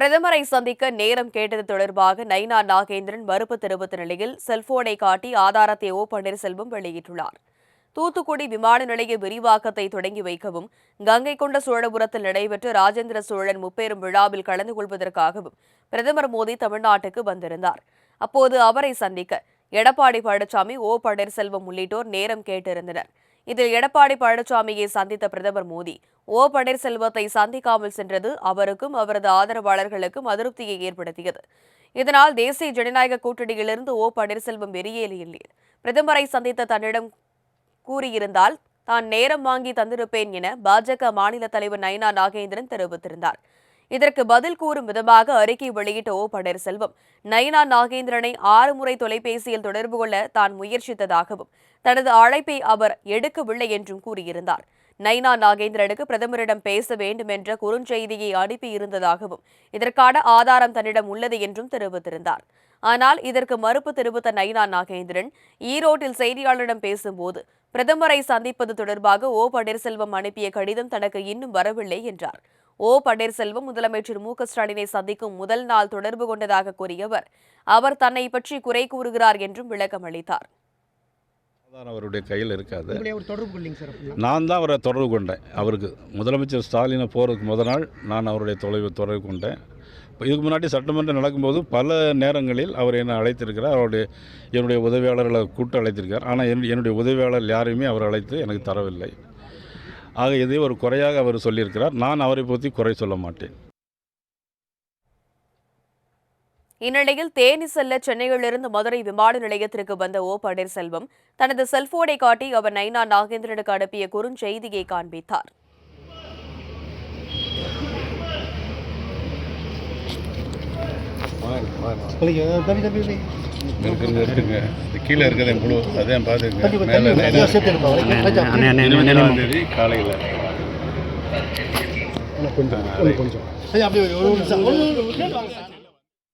பிரதமரை சந்திக்க நேரம் கேட்டது தொடர்பாக நைனா நாகேந்திரன் மறுப்பு தெரிவித்த நிலையில் செல்போனை காட்டி ஆதாரத்தை ஓ. பன்னீர்செல்வம் வெளியிட்டுள்ளார். தூத்துக்குடி விமான நிலைய விரிவாக்கத்தை தொடங்கி வைக்கவும் கங்கை கொண்ட சோழபுரத்தில் நடைபெற்ற ராஜேந்திர சோழன் முப்பெரும் விழாவில் கலந்து கொள்வதற்காகவும் பிரதமர் மோடி தமிழ்நாட்டுக்கு வந்திருந்தார். அப்போது அவரை சந்திக்க எடப்பாடி பழனிசாமி ஓ. பன்னீர்செல்வம் உள்ளிட்டோர் நேரம் கேட்டிருந்தனர். இதில் எடப்பாடி பழனிசாமியை சந்தித்த பிரதமர் மோடி ஓ பன்னீர்செல்வத்தை சந்திக்காமல் சென்றது அவருக்கும் அவரது ஆதரவாளர்களுக்கும் அதிருப்தியை ஏற்படுத்தியது. இதனால் தேசிய ஜனநாயக கூட்டணியிலிருந்து ஓ பன்னீர்செல்வம் வெளியேறியுள்ளார் பிரதமரை சந்தித்த தன்னிடம் கூறியிருந்தால் தான் நேரம் வாங்கி தந்திருப்பேன் என பாஜக மாநில தலைவர் நயனா நாகேந்திரன் தெரிவித்திருந்தார். இதற்கு பதில் கூறும் விதமாக அறிக்கை வெளியிட்ட ஓ. பன்னீர்செல்வம் நைனா நாகேந்திரனை ஆறு முறை தொலைபேசியில் தொடர்பு கொள்ள தான் முயற்சித்ததாகவும் தனது அழைப்பை அவர் எடுக்கவில்லை என்றும் கூறியிருந்தார். நைனா நாகேந்திரனுக்கு பிரதமரிடம் பேச வேண்டும் என்ற குறுஞ்செய்தியை அனுப்பியிருந்ததாகவும் இதற்கான ஆதாரம் தன்னிடம் உள்ளது என்றும் தெரிவித்திருந்தார். ஆனால் இதற்கு மறுப்பு தெரிவித்த நைனா நாகேந்திரன் ஈரோட்டில் செய்தியாளரிடம் பேசும்போது பிரதமரை சந்திப்பது தொடர்பாக ஓ. பன்னீர்செல்வம் அனுப்பிய கடிதம் தனக்கு இன்னும் வரவில்லை என்றார். ஓ. பன்னீர்செல்வம் முதலமைச்சர் மு. க. ஸ்டாலினை சந்திக்கும் முதல் நாள் தொடர்பு கொண்டதாக கூறியவர். அவர் தன்னை பற்றி குறை கூறுகிறார் என்றும் விளக்கம் அளித்தார். அவருடைய கையில் இருக்காது. நான் தான் அவரை தொடர்பு கொண்டேன். அவருக்கு முதலமைச்சர் ஸ்டாலினை போகிறதுக்கு முத நாள் நான் அவருடைய தொலைவு தொடர்பு கொண்டேன். இப்போ இதுக்கு முன்னாடி சட்டமன்றம் நடக்கும்போது பல நேரங்களில் அவர் என்னை அழைத்திருக்கிறார். அவருடைய என்னுடைய உதவியாளர்களை கூட்டு அழைத்திருக்கார் ஆனால் என் என்னுடைய உதவியாளர் யாரையுமே அவர் அழைத்து எனக்கு தரவில்லை. ஆக இதை ஒரு குறையாக அவர் சொல்லியிருக்கிறார். நான் அவரை பற்றி குறை சொல்ல மாட்டேன். இந்நிலையில் தேனி செல்ல சென்னையிலிருந்து மதுரை விமான நிலையத்திற்கு வந்த ஓ. பன்னீர்செல்வம் தனது செல்போனை காட்டி அவர் நைனா நாகேந்திரனுக்கு அனுப்பிய குறுஞ்செய்தியை காண்பித்தார். தம்பி தம்பி. இருக்கிறது இருக்குங்க கீழே இருக்கிறது குழு அதான் பார்த்துங்க. கொஞ்சம் இருபதாம் தேதி காலையில் கொஞ்சம் கொஞ்சம் ஐயா, அப்படியே ஒரு ஒரு நிமிஷம்.